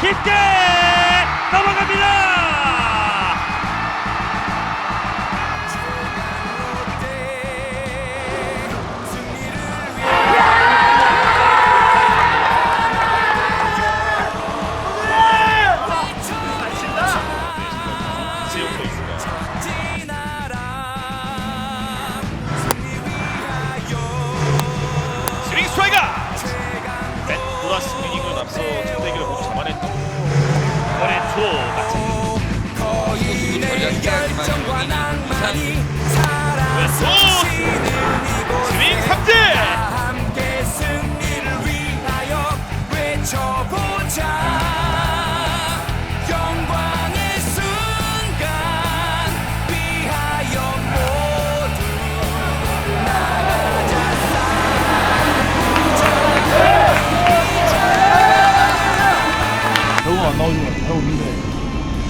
깊게 넘어갑니다. 스윙 스트라이크! 이닝을 앞서 전략이지만 여기 왼손 스윙 삼진 함께 승리를 위하여 외쳐보자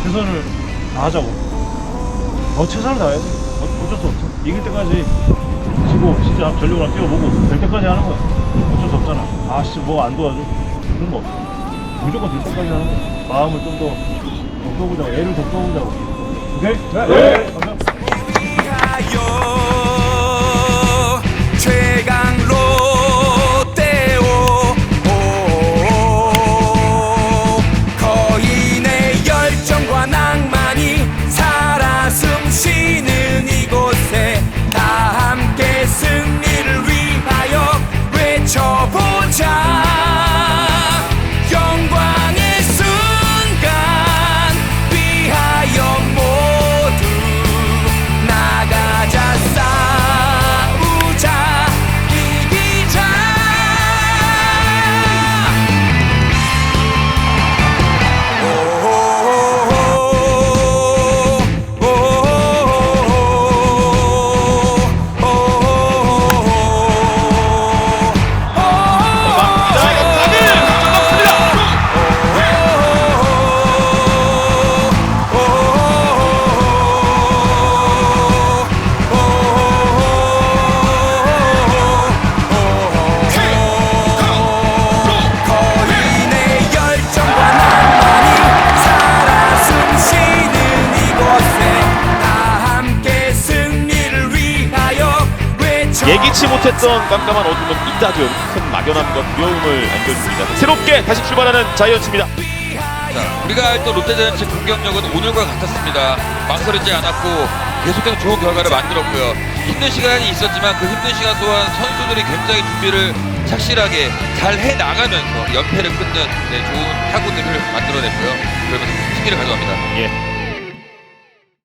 최선을 다하자고. 더 최선을 다해야 돼 어- 어쩔 수 없어. 이길 때까지 지고 진짜 전력으로 뛰어보고 될 때까지 하는 거야. 어쩔 수 없잖아. 아 진짜 뭐안 도와줘. 그런 거 없어. 무조건 될 때까지 하는 거야. 마음을 좀 더 덮어보자고 애를 덮어보자고. 오케이? 네, 감사합니다 예기치 못했던 깜깜한 어둠은 이따금 큰 막연함과 두려움을 안겨줍니다 새롭게 다시 출발하는 자이언츠입니다 자, 우리가 알던 롯데자이언츠 공격력은 오늘과 같았습니다. 망설이지 않았고 계속해서 좋은 결과를 만들었고요. 힘든 시간이 있었지만 그 힘든 시간 동안 선수들이 굉장히 준비를 착실하게 잘 해나가면서 연패를 끊는 네, 좋은 타구들을 만들어냈고요. 그러면서 승리를 가져갑니다. 예